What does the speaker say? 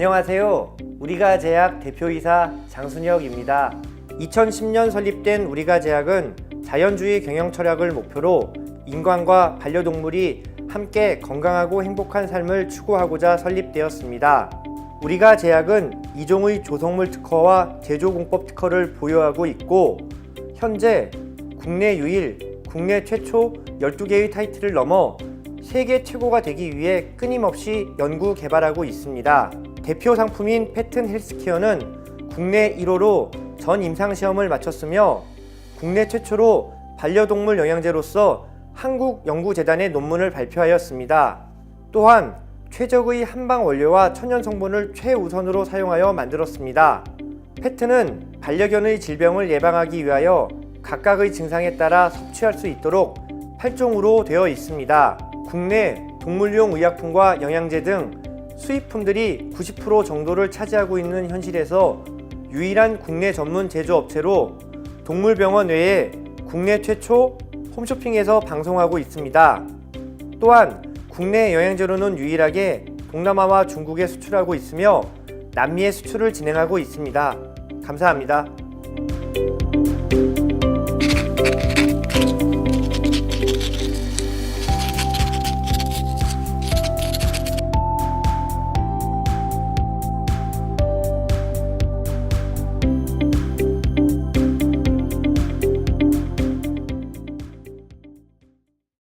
안녕하세요. 우리가 제약 대표이사 장순혁입니다. 2010년 설립된 우리가 제약은 자연주의 경영 철학을 목표로 인간과 반려동물이 함께 건강하고 행복한 삶을 추구하고자 설립되었습니다. 우리가 제약은 이종의 조성물 특허와 제조공법 특허를 보유하고 있고 현재 국내 유일, 국내 최초 12개의 타이틀을 넘어 세계 최고가 되기 위해 끊임없이 연구 개발하고 있습니다. 대표 상품인 패튼 헬스케어는 국내 1호로 전 임상 시험을 마쳤으며 국내 최초로 반려동물 영양제로서 한국연구재단의 논문을 발표하였습니다. 또한 최적의 한방 원료와 천연 성분을 최우선으로 사용하여 만들었습니다. 패트는 반려견의 질병을 예방하기 위하여 각각의 증상에 따라 섭취할 수 있도록 8종으로 되어 있습니다. 국내 동물용 의약품과 영양제 등 수입품들이 90% 정도를 차지하고 있는 현실에서 유일한 국내 전문 제조업체로 동물병원 외에 국내 최초 홈쇼핑에서 방송하고 있습니다. 또한 국내 영양제로는 유일하게 동남아와 중국에 수출하고 있으며 남미에 수출을 진행하고 있습니다. 감사합니다.